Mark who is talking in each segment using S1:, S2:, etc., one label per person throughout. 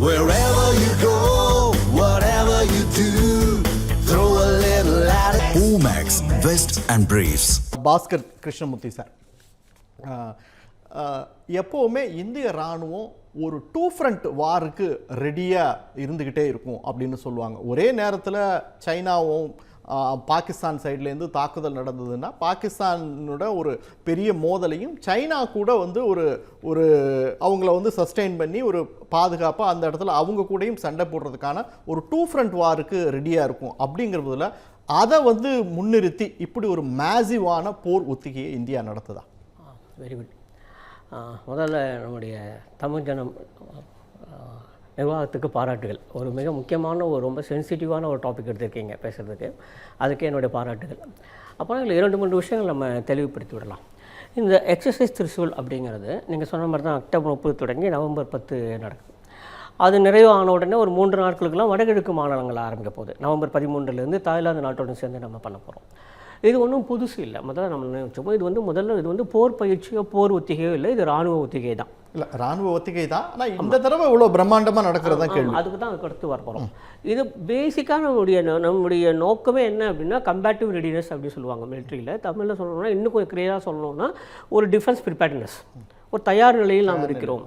S1: Wherever you go, whatever you do, throw a little at it. Omax, Vest and Briefs.
S2: Bhaskar Krishnamoorthy sir எப்போவுமே இந்திய ராணுவம் ஒரு two front வாருக்கு ரெடியாக இருந்துக்கிட்டே இருக்கும் அப்படின்னு சொல்லுவாங்க ஒரே நேரத்தில் சைனாவும் பாகிஸ்தான் சைட்லேருந்து தாக்குதல் நடந்ததுன்னா பாகிஸ்தானோட ஒரு பெரிய மோதலையும் சைனா கூட வந்து ஒரு ஒரு அவங்கள வந்து சஸ்டெயின் பண்ணி ஒரு பாதுகாப்பாக அந்த இடத்துல அவங்க கூடயும் சண்டை போடுறதுக்கான ஒரு டூ ஃப்ரண்ட் வாருக்கு ரெடியாக இருக்கும். அப்படிங்கிறதுல அதை வந்து முன்னிறுத்தி இப்படி ஒரு மேசிவான போர் ஒத்திகையை இந்தியா நடத்துதா?
S3: வெரி குட் முதல்ல நம்முடைய தமிழ் ஜனம் நிர்வாகத்துக்கு பாராட்டுகள். ஒரு மிக முக்கியமான ஒரு ரொம்ப சென்சிட்டிவான ஒரு டாபிக் எடுத்திருக்கீங்க பேசுகிறதுக்கு அதுக்கு என்னுடைய பாராட்டுகள். அப்புறம் இதில் இரண்டு மூன்று விஷயங்கள் நம்ம தெளிவுபடுத்தி விடலாம். இந்த எக்ஸசைஸ் திரிசூல் அப்படிங்கிறது நீங்கள் சொன்ன மாதிரி தான் அக்டோபர் முப்பது தொடங்கி நவம்பர் பத்து நடக்குது அது நிறைவான உடனே ஒரு மூன்று நாட்களுக்கெல்லாம் வடகிழக்கு மாநிலங்கள் ஆரம்பிக்க போகுது. நவம்பர் பதிமூன்றுலேருந்து தாய்லாந்து நாட்டோடு சேர்ந்து நம்ம பண்ண போகிறோம் இது ஒன்றும் புதுசு இல்லை. முதல்ல நம்ம நினைச்சோமோ இது வந்து முதல்ல இது வந்து போர் பயிற்சியோ போர் ஒத்திகையோ இல்லை இது இராணுவ ஒத்திகை தான்.
S2: இல்ல ராணுவ ஒத்திகை தான். ஆனா இந்த தடவை இவ்வளவு பிரம்மாண்டமா நடக்கிறதா கேள்வி.
S3: அதுக்கு தான் அடுத்து வர போகிறோம் இது பேசிக்காக நம்முடைய நம்முடைய நோக்கமே என்ன அப்படின்னா கம்பேட்டிவ் ரெடினஸ் அப்படின்னு சொல்லுவாங்க மிலிட்ரியில் தமிழில் சொல்லணும்னா இன்னும் கொஞ்சம் கிளியராக சொல்லணும்னா ஒரு டிஃபென்ஸ் ப்ரிப்பேர்ட்னஸ் ஒரு தயார் நிலையில் நாம் இருக்கிறோம்.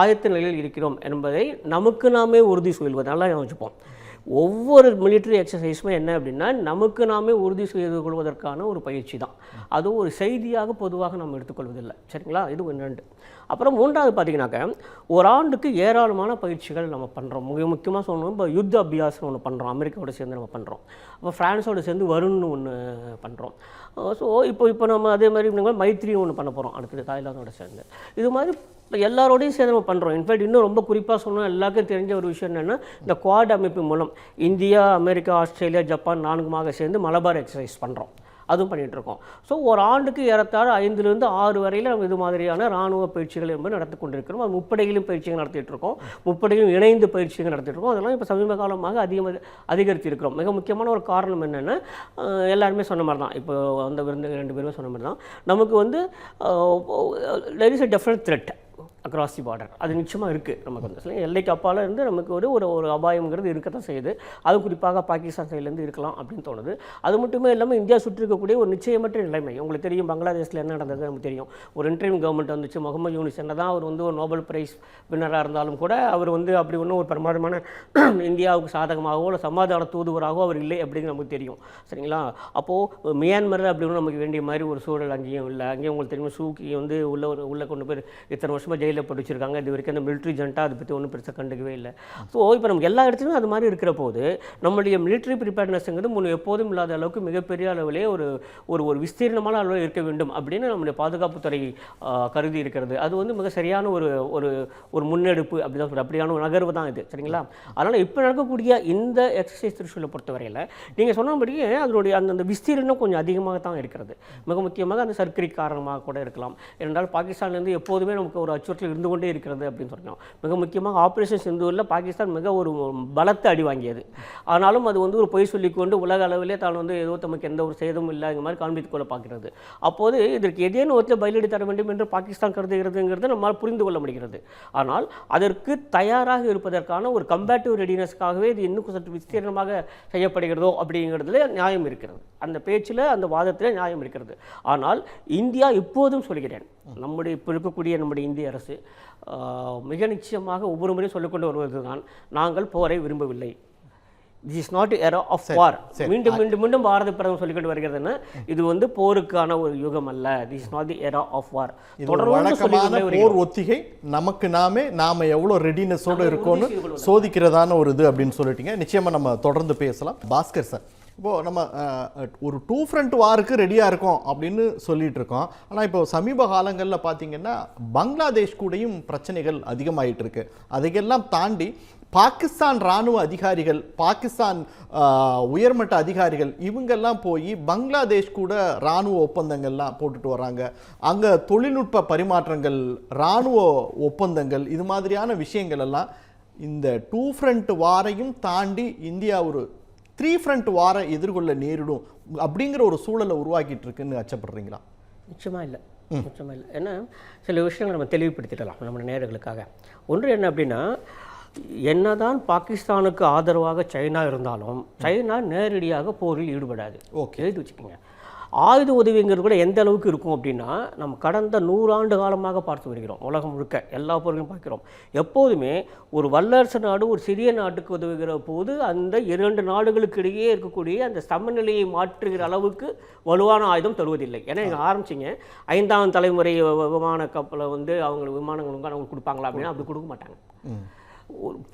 S3: ஆயத்த நிலையில் இருக்கிறோம் என்பதை நமக்கு நாமே உறுதி சொல்வது நல்லா யோசிப்போம். ஒவ்வொரு மிலிட்ரி எக்ஸசைஸுமே என்ன அப்படின்னா நமக்கு நாமே உறுதி செய்து கொள்வதற்கான ஒரு பயிற்சி தான். அதுவும் ஒரு செய்தியாக பொதுவாக நம்ம எடுத்துக்கொள்வதில்லை. சரிங்களா? இது ஒன்று ரெண்டு. அப்புறம் மூன்றாவது பார்த்தீங்கன்னாக்க ஒரு ஆண்டுக்கு ஏராளமான பயிற்சிகள் நம்ம பண்ணுறோம் மிக முக்கியமாக சொல்லணும் இப்போ யுத்த அபியாசம் ஒன்று பண்ணுறோம் அமெரிக்காவோட சேர்ந்து நம்ம பண்ணுறோம் அப்போ ஃப்ரான்ஸோட சேர்ந்து வருன்னு ஒன்று பண்ணுறோம் ஸோ இப்போ இப்போ நம்ம அதே மாதிரி மைத்திரியும் மைத்ரி ஒன்று பண்ண போகிறோம் அடுத்தது தாய்லாந்தோட சேர்ந்து. இது மாதிரி எல்லாரோடையும் சேர்ந்து நம்ம பண்ணுறோம் இன்ஃபேக்ட் இன்னும் ரொம்ப குறிப்பாக சொன்னால் எல்லாருக்கும் தெரிஞ்ச ஒரு விஷயம் என்னென்னா இந்த குவாட் அமைப்பு மூலம் இந்தியா அமெரிக்கா ஆஸ்திரேலியா ஜப்பான் நான்குமாக சேர்ந்து மலபார் எக்ஸசைஸ் பண்ணுறோம் அதுவும் பண்ணிகிட்ருக்கோம் ஸோ ஒரு ஆண்டுக்கு ஏறத்தாழ ஐந்துலேருந்து ஆறு வரையில் நம்ம இது மாதிரியான ராணுவ பயிற்சிகள் என்பது நடத்தி கொண்டிருக்கிறோம். அது முப்படையிலும் பயிற்சிகள் நடத்திட்டு இருக்கோம். முப்படையும் இணைந்து பயிற்சிகள் நடத்திட்டு இருக்கோம். அதெல்லாம் இப்போ சமீப காலமாக அதிகமாக அதிகரித்திருக்கிறோம். மிக முக்கியமான ஒரு காரணம் என்னென்னா எல்லாருமே சொன்ன மாதிரி தான். இப்போ அந்த விருந்து ரெண்டு பேருமே சொன்ன மாதிரி தான். நமக்கு வந்து there is a threat across the border அது நிச்சயமாக இருக்குது நமக்கு வந்து சரிங்களா? எல்லைக்கு அப்பால இருந்து நமக்கு ஒரு ஒரு ஒரு அபாயங்கிறது இருக்கத்தான் செய்யுது. அது குறிப்பாக பாகிஸ்தான் சைட்லேருந்து இருக்கலாம் அப்படின்னு தோணுது. அது மட்டுமே இல்லாமல் இந்தியா சுற்றி இருக்கக்கூடிய ஒரு நிச்சயமற்ற நிலைமை. உங்களுக்கு தெரியும் பங்களாதேஷில் என்ன நடந்தது நமக்கு தெரியும். ஒரு இன்டர்வியூ கவர்மெண்ட் வந்துச்சு முகமது யூனிஸ் என்ன தான் அவர் வந்து ஒரு நோபல் பிரைஸ் வின்னராக இருந்தாலும் கூட அவர் வந்து அப்படி ஒன்றும் ஒரு பிரமாதமான இந்தியாவுக்கு சாதகமாகவோ இல்லை சமாதான தூதுவராகவோ அவர் இல்லை அப்படிங்கிறது நமக்கு தெரியும். சரிங்களா? அப்போது மியான்மரில் அப்படி ஒன்றும் நமக்கு வேண்டிய மாதிரி ஒரு சூழல் அங்கேயும் இல்லை. அங்கேயும் உங்களுக்கு தெரியும் சூக்கி வந்து உள்ள ஒரு உள்ளே கொண்டு போய் இத்தனை வருஷமாக ஜெயிலில் போட்டு வச்சிருக்காங்க. இது வரைக்கும் அந்த மிலிட்ரி ஜென்ட்டாக அதை பற்றி ஒன்றும் பெருசாக கண்டுக்கவே இல்லை. ஸோ இப்போ நமக்கு எல்லா இடத்துலையும் அது மாதிரி இருக்கிற போது நம்மளுடைய மிலிட்ரி ப்ரிப்பேர்னஸ்ங்கிறது முன் எப்போதும் இல்லாத அளவுக்கு மிகப்பெரிய அளவிலே ஒரு ஒரு ஒரு விஸ்தீர்ணமான அளவில் இருக்க வேண்டும் அப்படின்னு நம்முடைய பாதுகாப்புத்துறை கருதி இருக்கிறது. அது வந்து மிக சரியான ஒரு ஒரு ஒரு முன்னெடுப்பு அப்படி தான் அப்படியான ஒரு நகர்வு தான் இது. சரிங்களா? அதனால் இப்போ நடக்கக்கூடிய இந்த எக்ஸசைஸ் திருச்சூலை பொறுத்தவரையில் நீங்கள் சொன்னபடியே அதனுடைய அந்த அந்த விஸ்தீர்ணம் கொஞ்சம் அதிகமாக தான் இருக்கிறது. மிக முக்கியமாக அந்த சர்க்கரை காரணமாக கூட இருக்கலாம். ஏனென்றால் பாகிஸ்தான்லேருந்து எப்போதுமே நமக்கு ஒரு அச்சுறுத்தல் இருந்து கொண்டே இருக்கிறது அப்படின்னு சொல்லலாம் மிக முக்கியமாக ஆப்ரேஷன் சிந்துவில் பாகிஸ்தான் மிக ஒரு பலத்தை அடி வாங்கியது. ஆனாலும் அது வந்து ஒரு பொய் சொல்லிக்கொண்டு உலக அளவிலே தான் வந்து ஏதோ தமக்கு எந்த ஒரு சேதமும் இல்லை இந்த மாதிரி காண்பித்துக் கொள்ள பார்க்கிறது அப்போது இதற்கு ஏதேனும் ஒருத்தர் பதிலடி தர வேண்டும் என்று பாகிஸ்தான் கருதுகிறதுங்கிறது நம்மால் புரிந்து கொள்ள முடிகிறது. ஆனால் அதற்கு தயாராக இருப்பதற்கான ஒரு கம்பேட்டிவ் ரெடினஸ்க்காகவே இது இன்னும் சற்று விஸ்தீர்ணமாக செய்யப்படுகிறதோ அப்படிங்கிறதுல நியாயம் இருக்கிறது. அந்த பேச்சில் அந்த வாதத்தில் நியாயம் இருக்கிறது. ஆனால் இந்தியா இப்போதும் சொல்கிறேன். நம்முடைய இப்போ இருக்கக்கூடிய நம்முடைய இந்திய அரசு ஆஹ், மிக நிச்சயமாக ஒவ்வொரு முறையும் சொல்லிக்கொண்டு வருவது தான் நாங்கள் போரை விரும்பவில்லை. This is not era of war மீண்டும் மீண்டும் மீண்டும் பாரத பிரதமர் சொல்லிக்கொண்டு வருகிறதுன்னா இது வந்து போருக்கான ஒரு யுகம் அல்ல. This is not the era of war
S2: வழக்கமான போர் ஒத்திகை. நமக்கு நாமே நாம எவ்வளவு ரெடினஸோட இருக்கோம்னு சோதிக்கிறதான ஒரு இது அப்படின்னு சொல்லிட்டீங்க. நிச்சயமா நம்ம தொடர்ந்து பேசலாம். பாஸ்கர் சார். இப்போது நம்ம ஒரு டூ ஃப்ரண்ட் வாருக்கு ரெடியாக இருக்கோம் அப்படின்னு சொல்லிட்டு இருக்கோம். ஆனால் இப்போ சமீப காலங்களில் பார்த்திங்கன்னா பங்களாதேஷ் கூடயும் பிரச்சனைகள் அதிகமாகிட்டு இருக்கு. அதையெல்லாம் தாண்டி பாகிஸ்தான் ராணுவ அதிகாரிகள் பாகிஸ்தான் உயர்மட்ட அதிகாரிகள் இவங்கெல்லாம் போய் பங்களாதேஷ் கூட ராணுவ ஒப்பந்தங்கள்லாம் போட்டுட்டு வராங்க அங்கே தொழில்நுட்ப பரிமாற்றங்கள் ராணுவ ஒப்பந்தங்கள் இது மாதிரியான விஷயங்கள் எல்லாம் இந்த டூ ஃப்ரண்ட் வாரையும் தாண்டி இந்தியா ஒரு த்ரீ ஃப்ரண்ட் வாரை எதிர்கொள்ள நேரிடும் அப்படிங்கிற ஒரு சூழலை உருவாக்கிட்டு இருக்குன்னு அச்சப்படுறீங்களா?
S3: நிச்சயமாக இல்லை. நிச்சயமாக இல்லை. ஏன்னா சில விஷயங்களை நம்ம தெளிவுபடுத்திடலாம் நம்ம நேயர்களுக்காக ஒன்று என்ன அப்படின்னா என்னதான் பாகிஸ்தானுக்கு ஆதரவாக சைனா இருந்தாலும் சைனா நேரடியாக போரில் ஈடுபடாது.
S2: ஓகே.
S3: எழுதி வச்சுக்கோங்க. ஆயுத உதவிங்கிறது கூட எந்த அளவுக்கு இருக்கும் அப்படின்னா நம்ம கடந்த நூறாண்டு காலமாக பார்த்து வருகிறோம் உலகம் முழுக்க எல்லா பொருளையும் பார்க்கிறோம். எப்போதுமே ஒரு வல்லரசு நாடு ஒரு சிறிய நாட்டுக்கு உதவுகிற போது அந்த இரண்டு நாடுகளுக்கு இடையே இருக்கக்கூடிய அந்த சமநிலையை மாற்றுகிற அளவுக்கு வலுவான ஆயுதம் தருவதில்லை. ஏன்னா இங்கே ஆரம்பிச்சிங்க. ஐந்தாம் தலைமுறை விமான கப்பலை வந்து அவங்க விமானங்கள் அவங்க கொடுப்பாங்களா அப்படின்னா அப்படி கொடுக்க மாட்டாங்க.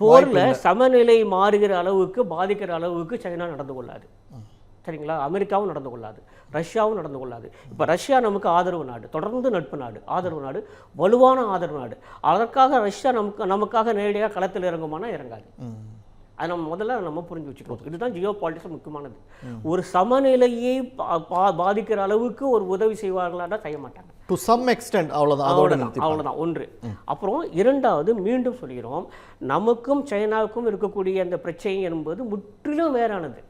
S3: போரில் சமநிலை மாறுகிற அளவுக்கு பாதிக்கிற அளவுக்கு சைனா நடந்து கொள்ளாது. சரிங்களா? அமெரிக்காவும் நடந்து கொள்ளாது. ரஷ்யாவும் நடந்து கொள்ளாது. இப்போ ரஷ்யா நமக்கு ஆதரவு நாடு தொடர்ந்து நட்பு நாடு ஆதரவு நாடு வலுவான ஆதரவு நாடு. அதற்காக ரஷ்யா நமக்கு நமக்காக நேரடியாக களத்தில் இறங்குமானா இறங்காது. அது நம்ம முதல்ல நம்ம புரிஞ்சு வச்சுக்கணும். இதுதான் ஜியோ பாலிட்டிக்ஸ் முக்கியமானது ஒரு சமநிலையை பாதிக்கிற அளவுக்கு ஒரு உதவி செய்வார்களானா செய்ய மாட்டாங்க.
S2: டு சம் எக்ஸ்டென்ட் அவ்வளவுதான். நிறுத்தி
S3: அவ்வளவுதான் ஒன்று. அப்புறம் இரண்டாவது மீண்டும் சொல்கிறோம். நமக்கும் சைனாவுக்கும் இருக்கக்கூடிய அந்த பிரச்சனை என்பது முற்றிலும் வேறானது.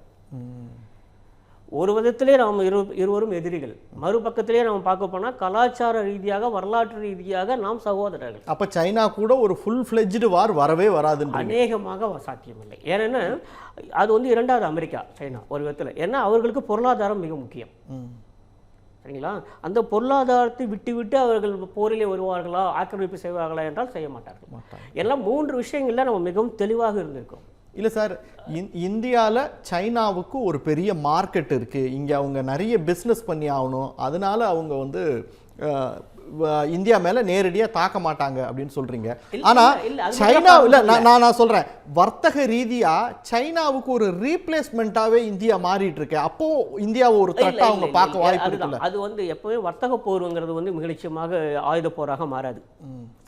S3: ஒரு விதத்திலே நாம் இரு இருவரும் எதிரிகள். மறுபக்கத்திலே நாம் பார்க்க போனால் கலாச்சார ரீதியாக வரலாற்று ரீதியாக நாம் சகோதரர்கள்.
S2: அப்ப சைனா கூட ஒரு ஃபுல் ஃப்ளெஜ்டு வார் வரவே வராதுன்ற
S3: அநேகமாக சாத்தியமில்லை. ஏன்னா அது வந்து இரண்டாவது அமெரிக்கா சைனா ஒரு விதத்தில். ஏன்னா அவர்களுக்கு பொருளாதாரம் மிக முக்கியம். சரிங்களா? அந்த பொருளாதாரத்தை விட்டு விட்டு அவர்கள் போரிலே வருவார்களா ஆக்கிரமிப்பு செய்வார்களா என்றால் செய்ய மாட்டார்கள். எல்லாம் மூன்று விஷயங்கள்ல நம்ம மிகவும் தெளிவாக இருந்திருக்கோம்.
S2: இல்லை சார் இந் இந்தியாவில் சைனாவுக்கு ஒரு பெரிய மார்க்கெட் இருக்குது இங்கே அவங்க நிறைய பிஸ்னஸ் பண்ணி ஆகணும். அதனால அவங்க வந்து இந்தியா மேல நேரடியா தாக்க மாட்டாங்க அப்படின்னு சொல்றீங்க. ஆனா சைனா இல்ல. நான் நான் சொல்றேன். வர்த்தக ரீதியா சைனாவுக்கு ஒரு ரீப்ளேஸ்மெண்ட்டாவே இந்தியா மாறிட்டு இருக்கு அப்போ இந்தியாவை ஒரு
S3: இல்ல,
S2: அவங்க பார்க்க வாய்ப்பு. இருக்குல்ல.
S3: அது வந்து எப்பவுமே வர்த்தக போருங்கிறது வந்து மிக நிச்சயமாக ஆயுத போராக மாறாது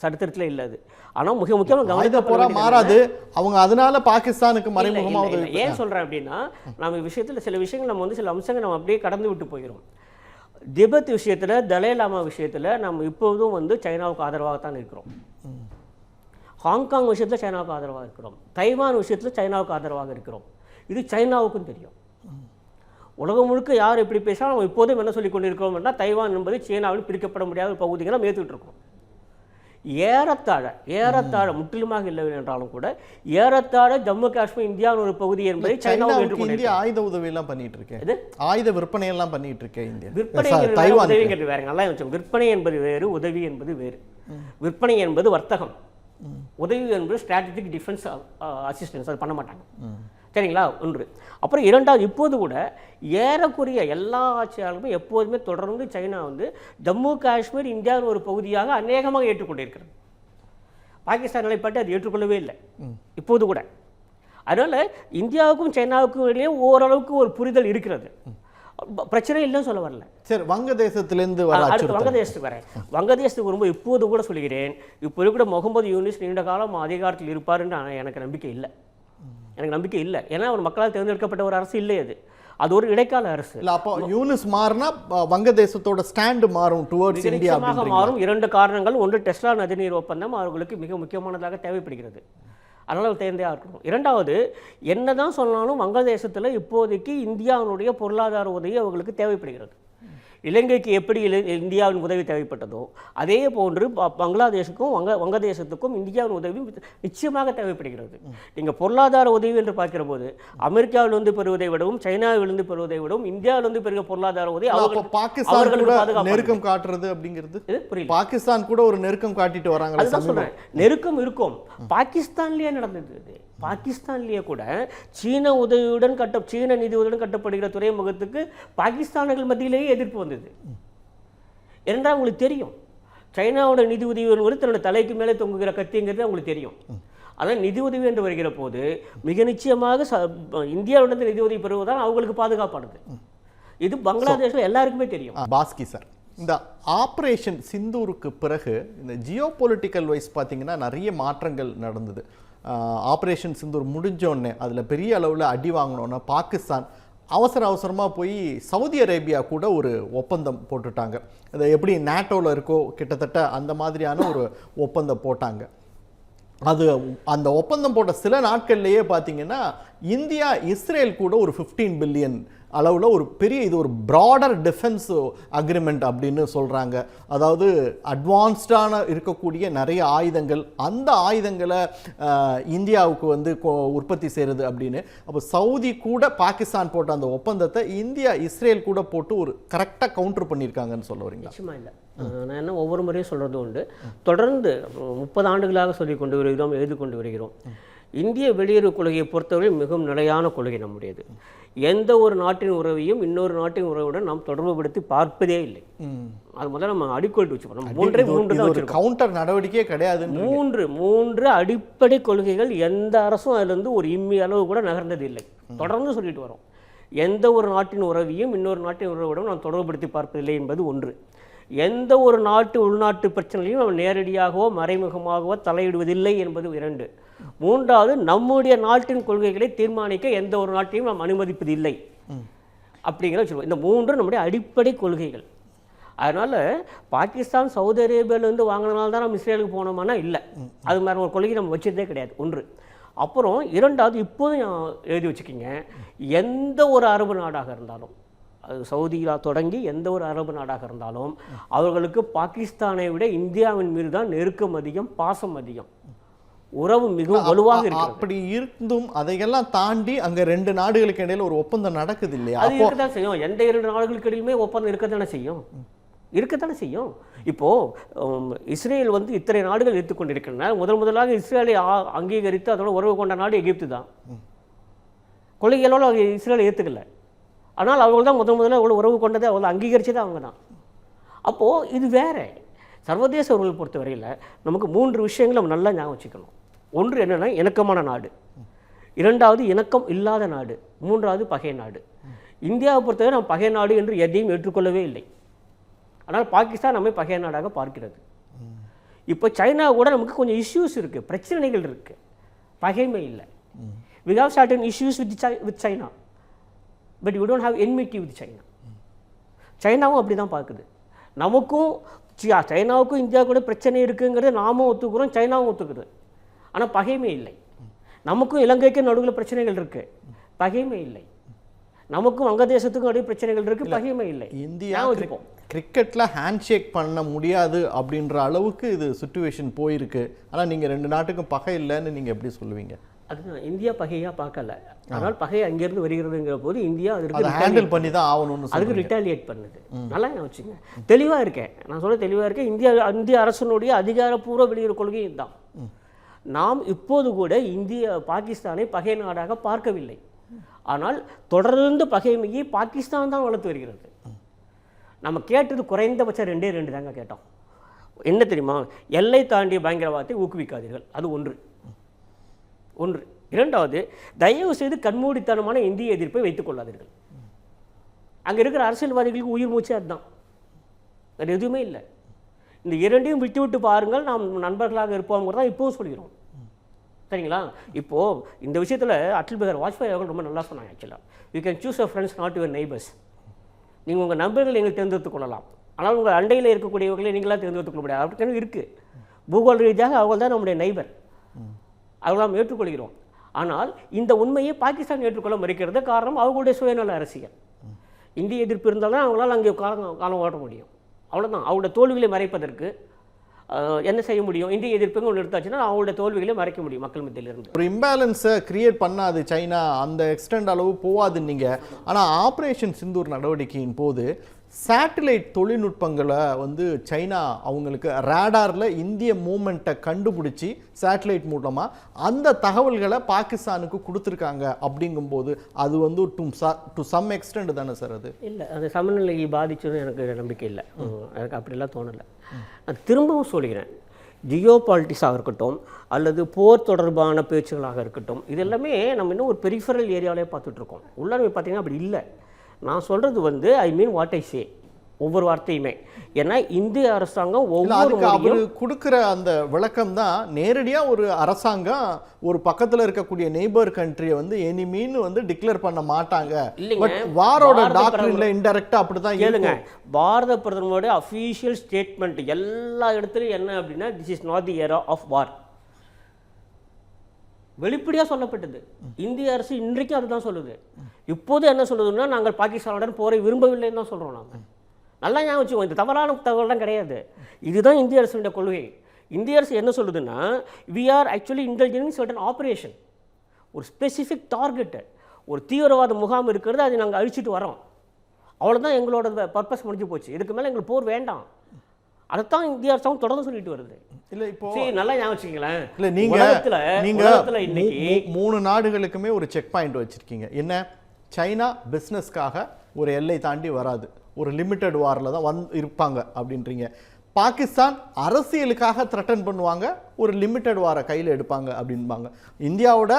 S3: சரித்திரத்துல இல்ல அது. ஆனா மிக முக்கியமாக
S2: ஆயுத
S3: கவனிக்கப்பட
S2: போரா
S3: வேண்டியது
S2: மாறாது. அவங்க அதனால பாகிஸ்தானுக்கு
S3: இல்ல,
S2: மறைமுகமா
S3: இல்ல,
S2: உதவி
S3: இல்ல. ஏன் சொல்றேன் அப்படின்னா நம்ம விஷயத்துல சில விஷயங்கள் நம்ம வந்து சில அம்சங்கள் நம்ம அப்படியே கடந்து விட்டு போகிறோம் திபெத் விஷயத்துல தலை லாமா விஷயத்துல நம்ம இப்போதும் வந்து சைனாவுக்கு ஆதரவாகத்தான் இருக்கிறோம். ஹாங்காங் விஷயத்துல சைனாவுக்கு ஆதரவாக இருக்கிறோம். தைவான் விஷயத்துல சைனாவுக்கு ஆதரவாக இருக்கிறோம். இது சைனாவுக்கும் தெரியும். உலகம் முழுக்க யார் எப்படி பேசினாலும் நம்ம இப்போதும் என்ன சொல்லி கொண்டிருக்கிறோம் தைவான் என்பது சீனாவில் பிரிக்கப்பட முடியாத ஒரு பகுதிகளை நம்ம ஏற்றுக்கிட்டு இருக்கோம் ஏறத்தாழ ஏறத்தாழ முற்றிலுமாக இல்லை என்றாலும் கூட ஏறத்தாழ ஜம்மு காஷ்மீர் இந்தியாவின் ஒரு பகுதி என்பதை
S2: சைனாவுக்கு இந்தியா ஆயுத உதவி எல்லாம் பண்ணிட்டு இருக்கேன்? ஆயுத விற்பனை எல்லாம் பண்ணிட்டு இருக்கேன் இந்தியா
S3: விற்பனைங்கிறது வேற,
S2: தைவான்
S3: உதவிங்கிறது வேற நல்லா விற்பனை என்பது வேறு உதவி என்பது வேறு. விற்பனை என்பது வர்த்தகம். உதவி என்பது ஸ்ட்ராட்டஜிக் டிஃபென்ஸ் அசிஸ்டன்ஸ் அது பண்ண மாட்டாங்க. சரிங்களா? ஒன்று. அப்புறம் இரண்டாவது இப்போது கூட ஏறக்குறைய எல்லா ஆட்சியாளர்களும் எப்போதுமே தொடர்ந்து சைனா வந்து ஜம்மு காஷ்மீர் இந்தியாவின் ஒரு பகுதியாக அநேகமாக ஏற்றுக்கொண்டிருக்கிறது. பாகிஸ்தான் நிலைப்பாட்டை அது ஏற்றுக்கொள்ளவே இல்லை. இப்போது கூட. அதனால இந்தியாவுக்கும் சைனாவுக்கும் இடையே ஓரளவுக்கு ஒரு புரிதல் இருக்கிறது. பிரச்சனை இல்லைன்னு சொல்ல வரல.
S2: சரி வங்கதேசத்திலிருந்து
S3: அடுத்து வங்கதேசத்துக்கு வரேன். வங்கதேசத்துக்கு வரும்போது இப்போது கூட சொல்கிறேன் இப்போ கூட முகமது யூனிஸ் நீண்ட காலம் அதிகாரத்தில் இருப்பாருன்னு எனக்கு நம்பிக்கை இல்லை. எனக்கு நம்பிக்கை இல்லை. ஏன்னா அவர் மக்களால் தேர்ந்தெடுக்கப்பட்ட ஒரு அரசு இல்லை அது. அது ஒரு இடைக்கால அரசு.
S2: இல்ல அப்போ யூனிஸ் மாறினா வங்கதேசத்தோட ஸ்டாண்ட் மாறும் டுவர்ட்ஸ் இந்தியா
S3: மாறும். இரண்டு காரணங்கள். ஒன்று டெஸ்லா நதிநீர் ஒப்பந்தம் அவர்களுக்கு மிக முக்கியமானதாக தேவைப்படுகிறது. அதனால் தேர்ந்தே இருக்கணும் இரண்டாவது என்னதான் சொன்னாலும் வங்கதேசத்தில் இப்போதைக்கு இந்தியாவினுடைய பொருளாதார உதவி அவர்களுக்கு தேவைப்படுகிறது. இலங்கைக்கு எப்படி இந்தியாவின் உதவி தேவைப்பட்டதோ அதே போன்று பங்களாதேஷுக்கும் வங்க வங்கதேசத்துக்கும் இந்தியாவின் உதவி நிச்சயமாக தேவைப்படுகிறது. நீங்கள் பொருளாதார உதவி என்று பார்க்கிற போது அமெரிக்காவிலிருந்து பெறுவதை விடவும் சைனாவிலிருந்து பெறுவதை விடவும் இந்தியாவிலிருந்து பெறுகிற பொருளாதார உதவி
S2: அப்போ
S3: அவர்களுக்கு
S2: பாகிஸ்தான். நெருக்கம் காட்டுறது அப்படிங்கிறது?
S3: புரியல.
S2: பாகிஸ்தான் கூட ஒரு நெருக்கம் காட்டிட்டு வராங்களே
S3: அதுதான் சொல்றேன். நெருக்கம் இருக்கும். பாகிஸ்தான்லயே நடந்தது பாகிஸ்தான்லேயே கூட சீன உதவியுடன் கட்ட சீன நிதி உதவியுடன் கட்டப்படுகிற துறைமுகத்துக்கு பாகிஸ்தானர்கள் மத்தியிலேயே எதிர்ப்பு வந்தது. என்றால் உங்களுக்கு தெரியும். சைனாவோட நிதி உதவிங்கிறது தன்னோட தலைக்கு மேலே தொங்குகிற கத்திங்கிறது அவங்களுக்கு தெரியும். ஆனால் நிதி உதவி என்று வருகிற போது மிக நிச்சயமாக ச இந்தியாவிலிருந்து நிதி உதவி பெறுவதுதான் அவங்களுக்கு பாதுகாப்பானது. இது பங்களாதேஷில் எல்லாருக்குமே தெரியும்.
S2: பாஸ்கி சார் இந்த ஆப்ரேஷன் சிந்தூருக்கு பிறகு இந்த ஜியோ பொலிட்டிக்கல் வைஸ் பார்த்தீங்கன்னா நிறைய மாற்றங்கள் நடந்தது. ஆப்ரேஷன் சிந்தூர் முடிஞ்சோடனே அதில் பெரிய அளவில் அடி வாங்கினோன்னே பாகிஸ்தான் அவசர அவசரமாக போய் சவுதி அரேபியா கூட ஒரு ஒப்பந்தம் போட்டுட்டாங்க. அது எப்படி நேட்டோவில் இருக்கோ கிட்டத்தட்ட அந்த மாதிரியான ஒரு ஒப்பந்தம் போட்டாங்க. அது அந்த ஒப்பந்தம் போட்ட சில நாட்கள்லேயே பார்த்தீங்கன்னா இந்தியா இஸ்ரேல் கூட ஒரு 15 பில்லியன் அளவில் ஒரு பெரிய இது ஒரு ப்ராடர் டிஃபென்ஸ் அக்ரிமெண்ட் அப்படின்னு சொல்கிறாங்க அதாவது அட்வான்ஸ்டான இருக்கக்கூடிய நிறைய ஆயுதங்கள் அந்த ஆயுதங்களை இந்தியாவுக்கு வந்து உற்பத்தி செய்கிறது அப்படின்னு. அப்போ சவுதி கூட பாகிஸ்தான் போட்ட அந்த ஒப்பந்தத்தை இந்தியா இஸ்ரேல் கூட போட்டு ஒரு கரெக்டாக கவுண்டர் பண்ணியிருக்காங்கன்னு சொல்ல வரீங்களா?
S3: நிச்சயமா இல்லை. நான் என்ன ஒவ்வொரு முறையும் சொல்கிறது உண்டு. தொடர்ந்து முப்பது ஆண்டுகளாக சொல்லிக் கொண்டு வருகிறோம் எழுதி கொண்டு வருகிறோம். இந்திய வெளியுறவு கொள்கையை பொறுத்தவரை மிகவும் நிலையான கொள்கை நம்முடையது. எந்த ஒரு நாட்டின் உறவையும் இன்னொரு நாட்டின் உறவுடன் நாம் தொடர்புபடுத்தி பார்ப்பதே இல்லை. அது முதல்ல நம்ம அடிக்கோட்டு வச்சுப்போம். நம்ம மூன்றே மூன்று தான் வச்சிருக்கோம்.
S2: கவுண்டர் நடவடிக்கையே கிடையாதுன்னு
S3: மூன்று மூன்று அடிப்படை கொள்கைகள் எந்த அரசும் அதிலிருந்து ஒரு இம்மி அளவு கூட நகர்ந்தது இல்லை. தொடர்ந்து சொல்லிட்டு வரோம். எந்த ஒரு நாட்டின் உறவையும் இன்னொரு நாட்டின் உறவுடன் நாம் தொடர்புபடுத்தி பார்ப்பதில்லை என்பது ஒன்று. எந்த ஒரு நாட்டு உள்நாட்டு பிரச்சனையும் நாம் நேரடியாகவோ மறைமுகமாகவோ தலையிடுவதில்லை என்பது இரண்டு. மூன்றாவது நம்முடைய நாட்டின் கொள்கைகளை தீர்மானிக்க எந்த ஒரு நாட்டையும் நாம் அனுமதிப்பதில்லை. அப்படிங்கிற வச்சுருவோம் இந்த மூன்று நம்முடைய அடிப்படை கொள்கைகள். அதனால் பாகிஸ்தான் சவுதி அரேபியாவிலேருந்து வாங்கினால தான் நம்ம இஸ்ரேலுக்கு போனோமானா இல்லை. அது மாதிரி ஒரு கொள்கை நம்ம வச்சதே கிடையாது. ஒன்று. அப்புறம் இரண்டாவது இப்போதும் எழுதி வச்சுக்கிங்க. எந்த ஒரு அரபு நாடாக இருந்தாலும் சவுதியிலா தொடங்கி எந்த ஒரு அரபு நாடாக இருந்தாலும் அவர்களுக்கு பாகிஸ்தானை விட இந்தியாவின் மீது தான் நெருக்கம் அதிகம் பாசம் அதிகம். உறவு மிகவும் வலுவாக இருக்கிறது.
S2: அப்படி இருந்தும் அதையெல்லாம் தாண்டி அங்க ரெண்டு நாடுகளுக்கு இடையில ஒரு ஒப்பந்தம் நடக்குது இல்லையா?
S3: அது
S2: அப்போ
S3: இருக்கத்தான் செய்யும். எந்த இரண்டு நாடுகளுக்கு இடையிலுமே ஒப்பந்தம் இருக்கத்தானே செய்யும்? இருக்கத்தானே செய்யும். இப்போ உம், இஸ்ரேல் வந்து இத்தனை நாடுகள் ஏற்றுக்கொண்டிருக்கின்றன முதல் முதலாக இஸ்ரேலை அங்கீகரித்து அதோட உறவு கொண்ட நாடு எகிப்து தான். கொள்கைகளோடு இஸ்ரேலை ஏற்றுக்கல ஆனால் அவர்கள் தான் முதல் முதல்ல அவ்வளோ உறவு கொண்டதை அவங்களை அங்கீகரிச்சதே அவங்க தான் அப்போது இது வேற. சர்வதேச உறவுகளை பொறுத்தவரையில் நமக்கு மூன்று விஷயங்களை நம்ம நல்லா ஞாபகம் வச்சுக்கணும். ஒன்று என்னென்னா இணக்கமான நாடு. இரண்டாவது இணக்கம் இல்லாத நாடு. மூன்றாவது பகை நாடு. இந்தியாவை பொறுத்தவரை நம்ம பகை நாடு என்று எதையும் ஏற்றுக்கொள்ளவே இல்லை. ஆனால் பாகிஸ்தான் நம்மை பகை நாடாக பார்க்கிறது. இப்போ சைனா கூட நமக்கு கொஞ்சம் இஷ்யூஸ் இருக்குது பிரச்சனைகள் இருக்குது பகைமை இல்லை. We have certain issues with with China but you don't have enmity with China சைனாவும் அப்படி தான் பார்க்குது. நமக்கும் சைனாவுக்கும் இந்தியா கூட பிரச்சனை இருக்குங்கிறத நாமும் ஒத்துக்கிறோம் சைனாவும் ஒத்துக்குது. ஆனால் பகைமை இல்லை. நமக்கும் இலங்கைக்கும் நடுவில் பிரச்சனைகள் இருக்கு. பகைமை இல்லை. நமக்கும் வங்கதேசத்துக்கும் நடுவில் பிரச்சனைகள் இருக்கு பகைமை இல்லை.
S2: இந்தியா
S3: வச்சுப்போம்.
S2: கிரிக்கெட்ல ஹேண்ட் ஷேக் பண்ண முடியாது அப்படின்ற அளவுக்கு இது சுச்சுவேஷன் போயிருக்கு. ஆனா நீங்க ரெண்டு நாட்டுக்கும் பகை இல்லைன்னு நீங்க எப்படி சொல்லுவீங்க?
S3: அதுதான் இந்தியா பகையாக பார்க்கல. ஆனால் பகை அங்கேருந்து வருகிறதுங்கிற போது இந்தியா
S2: அதை
S3: அதற்கு
S2: ஹேண்டில் பண்ணி தான் ஆகணும்னு
S3: அதுக்கு ரிட்டாலியேட் பண்ணுது. நல்லா வச்சுங்க. தெளிவாக இருக்கேன். நான் சொல்ல தெளிவாக இருக்கேன். இந்தியா இந்திய அரசனுடைய அதிகாரப்பூர்வ வெளியுறவு கொள்கை இதுதான். நாம் இப்போது கூட இந்திய பாகிஸ்தானை பகை நாடாக பார்க்கவில்லை. ஆனால் தொடர்ந்து பகைமையை பாகிஸ்தான் தான் வளர்த்து வருகிறது. நம்ம கேட்டது குறைந்தபட்சம் ரெண்டே ரெண்டு தாங்க கேட்டோம். என்ன தெரியுமா? எல்லை தாண்டிய பயங்கரவாதத்தை ஊக்குவிக்காதீர்கள். அது ஒன்று. ஒன்று. இரண்டாவது தயவு செய்து கண்மூடித்தனமான இந்திய எதிர்ப்பை வைத்துக் கொள்ளாதீர்கள். அங்கே இருக்கிற அரசியல்வாதிகளுக்கு உயிர் மூச்சே அதுதான். வேறு எதுவுமே இல்லை. இந்த இரண்டையும் விட்டு விட்டு பாருங்கள் நாம் நண்பர்களாக இருப்போங்கிறத தான் இப்போவும் சொல்கிறோம். சரிங்களா? இப்போது இந்த விஷயத்தில் அட்டல் பிஹார் வாஜ்பாய் அவர்கள் ரொம்ப நல்லா சொன்னாங்க ஆக்சுவலாக you can choose a friends not your neighbours நீங்கள் உங்கள் நண்பர்கள் எங்களுக்கு தேர்ந்தெடுத்துக் கொள்ளலாம். ஆனால் உங்கள் அண்டையில் இருக்கக்கூடியவர்களை நீங்களாக தேர்ந்தெடுத்துக் கொள்ள முடியாது. அப்படின்னு இருக்குது பூகோள ரீதியாக அவர்கள் தான் நம்முடைய நைபர் அதை நாம் ஏற்றுக்கொள்கிறோம். ஆனால் இந்த உண்மையை பாகிஸ்தான் ஏற்றுக்கொள்ள மறுக்கிறது காரணம் அவர்களுடைய சுயநல அரசியல். இந்திய எதிர்ப்பு இருந்தால்தான் அவங்களால் அங்கே காலம் காலம் ஓட்ட முடியும். அவ்வளோதான் அவங்களோட தோல்விகளை மறைப்பதற்கு என்ன செய்ய முடியும்? இந்திய எதிர்ப்புங்க ஒன்று எடுத்தாச்சுன்னா அவங்களோட தோல்விகளை மறைக்க முடியும் மக்கள் மத்தியிலிருந்து.
S2: ஒரு இம்பேலன்ஸை கிரியேட் பண்ணாது சைனா அந்த எக்ஸ்டெண்ட் அளவு போகாது ஆனால் ஆப்ரேஷன் சிந்தூர் நடவடிக்கையின் போது சேட்டலைட் தொழில்நுட்பங்களை வந்து சைனா அவங்களுக்கு ரேடார்ல இந்திய மூமெண்ட்டை கண்டுபிடிச்சி சேட்டலைட் மூலமா அந்த தகவல்களை பாகிஸ்தானுக்கு கொடுத்துருக்காங்க அப்படிங்கும்போது அது வந்து டு டு சம் எக்ஸ்டெண்ட் தானே சார் அது?
S3: இல்லை அது சமநிலையை பாதிச்சதும் எனக்கு நம்பிக்கை இல்லை. எனக்கு அப்படிலாம் தோணலை. நான் திரும்பவும் சொல்கிறேன். ஜியோ பாலிட்டிக்ஸாக இருக்கட்டும் அல்லது போர் தொடர்பான பேச்சுகளாக இருக்கட்டும் இது எல்லாமே நம்ம இன்னும் ஒரு பெரிஃபரல் ஏரியாவிலே பார்த்துட்ருக்கோம் உள்ளார்மை பார்த்தீங்கன்னா அப்படி இல்லை. நான் சொல்கிறது வந்து ஐ மீன் வாட் ஐ சே ஒவ்வொரு வார்த்தையுமே. ஏன்னா இந்திய அரசாங்கம் ஒவ்வொரு
S2: அவரு கொடுக்கிற அந்த விளக்கம் தான் நேரடியா ஒரு அரசாங்கம் ஒரு பக்கத்துல இருக்கக்கூடிய நெய்பர் கண்ட்ரியை வந்து எனிமின்னு வந்து டிக்ளேர் பண்ண மாட்டாங்க.
S3: இல்லைங்க.
S2: பட் வாரோட
S3: பாரத
S2: டாக்டரின்ல
S3: பிரதமர்
S2: இன்டெரக்டா அப்படிதான்
S3: கேளுங்க. பாரத பிரதமருடைய அஃபீஷியல் ஸ்டேட்மெண்ட் எல்லா இடத்துலையும் என்ன அப்படின்னா this is not the era of war வெளிப்படையாக சொல்லப்பட்டது. இந்திய அரசு இன்றைக்கும் அதுதான் சொல்லுது. இப்போது என்ன சொல்லுதுன்னா நாங்கள் பாகிஸ்தானுடன் போரை விரும்பவில்லைன்னு தான் சொல்கிறோம் நாங்கள் நல்லா ஞாபகம் வச்சுக்கோ இந்த தவறான தகவல்லாம் கிடையாது. இதுதான் இந்திய அரசுடைய கொள்கை. இந்திய அரசு என்ன சொல்லுதுன்னா we are actually intelligence certain operation ஒரு ஸ்பெசிஃபிக் டார்கெட்டு ஒரு தீவிரவாத முகாம் இருக்கிறது அதை நாங்கள் அழிச்சிட்டு வரோம் அவ்வளோதான் எங்களோட பர்பஸ் முடிஞ்சு போச்சு. இதுக்கு மேலே எங்களுக்கு போர் வேண்டாம். அதைத்தான் இந்திய அரசாங்கம் தொடர்ந்து சொல்லிட்டு வருது.
S2: இல்ல இப்போ
S3: சரி நல்லா ஞாபகம் வச்சுக்கங்களேன்.
S2: இல்ல நீங்க நீங்க
S3: இன்னைக்கு
S2: மூணு நாடுகளுக்குமே ஒரு செக் பாயிண்ட் வச்சிருக்கீங்க. என்ன? சைனா பிஸ்னஸ்க்காக ஒரு எல்லை தாண்டி வராது. ஒரு லிமிட்டட் வாரில் தான் வந்து இருப்பாங்க அப்படின்றீங்க. பாகிஸ்தான் அரசியலுக்காக த்ரெட்டன் பண்ணுவாங்க ஒரு லிமிட்டட் வாரை கையில் எடுப்பாங்க அப்படின்பாங்க இந்தியாவோட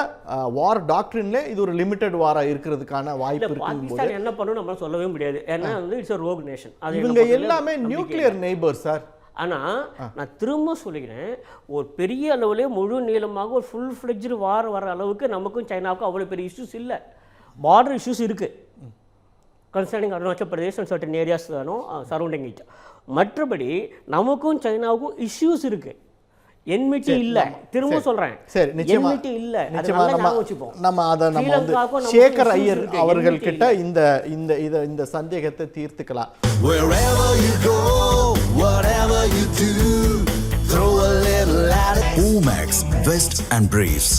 S2: வார் டாக்டரின்ல இது ஒரு லிமிட்டட் வாரா இருக்கிறதுக்கான வாய்ப்பு
S3: பாகிஸ்தான் என்ன பண்ணும் நம்ம சொல்லவே முடியாது. ஏன்னா வந்து இட்ஸ் ரோக் நேஷன்
S2: இவங்க எல்லாமே நியூக்ளியர் நெய்பர் சார்.
S3: ஆனா நான் திரும்ப சொல்லிக்கிறேன் ஒரு பெரிய அளவுல முழு நீளமாக ஒரு ஃபுல் ஃப்ளெஜ்டு வார் வர அளவுக்கு நமக்கும் சைனாவுக்கும் அவ்வளோ பெரிய இஷ்யூஸ் இல்லை. பார்டர் இஷ்யூஸ் இருக்கு. Concerning Arunachal Pradesh and certain areas வேணும் சரௌண்டிங் இட் மற்றபடி நமக்கும் சைனாவுக்கும் இஷ்யூஸ் இருக்கு. என்மிட்டி இல்ல. திரும்ப. சொல்றேன்.
S2: சரி நிச்சயமா
S3: இல்ல.
S2: நிச்சயமா நம்ம நம்ம அதை நம்ம வந்து சேகர் ஐயர் அவர்கள் கிட்ட இந்த இந்த இத இந்த சந்தேகத்தை தீர்த்துக்கலாம்.
S1: Wherever you go, whatever you do, throw a little at it. Omax, Vest and Briefs.